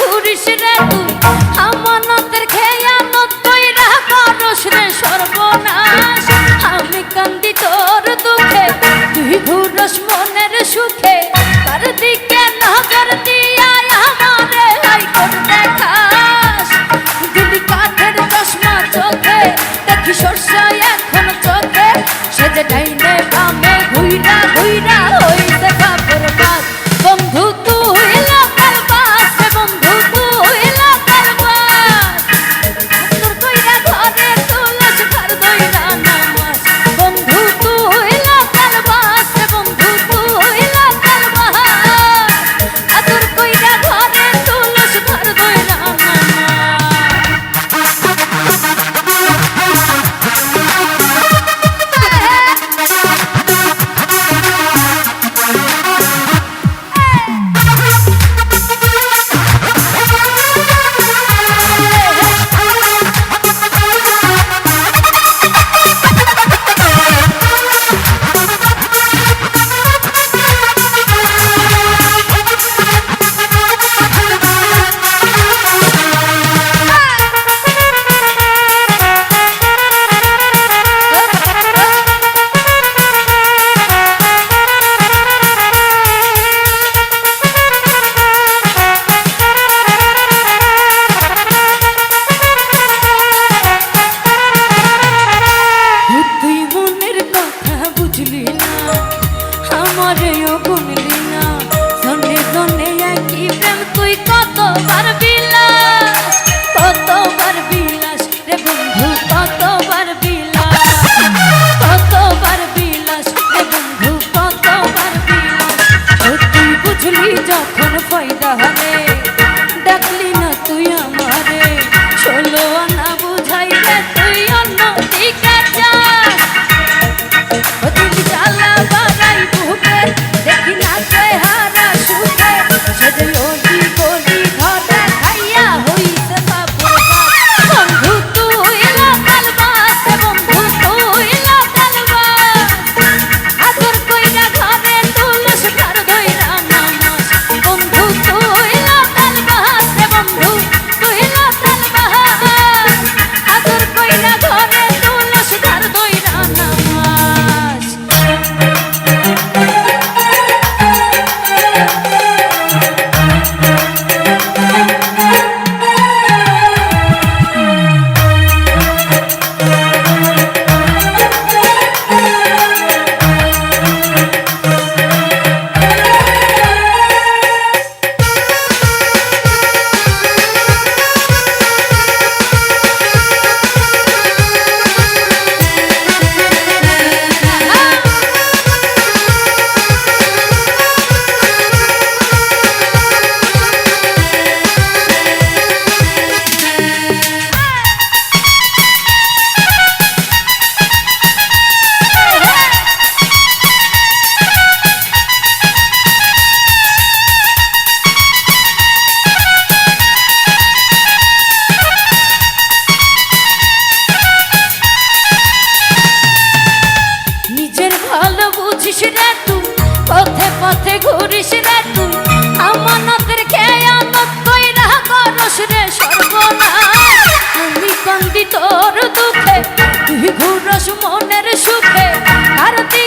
ঘুরিস রে তুই খেয়া বুঝলি না আমারে ও বুঝলি না। জনে জনে একই প্রেম তুই কতবার বিলা কতবার পথে ঘুরিস রে তুই, আমানতের খেয়ানত কইরা আমি তোর দুঃখে, তুই ঘুরস মনের সুখে, আর তুই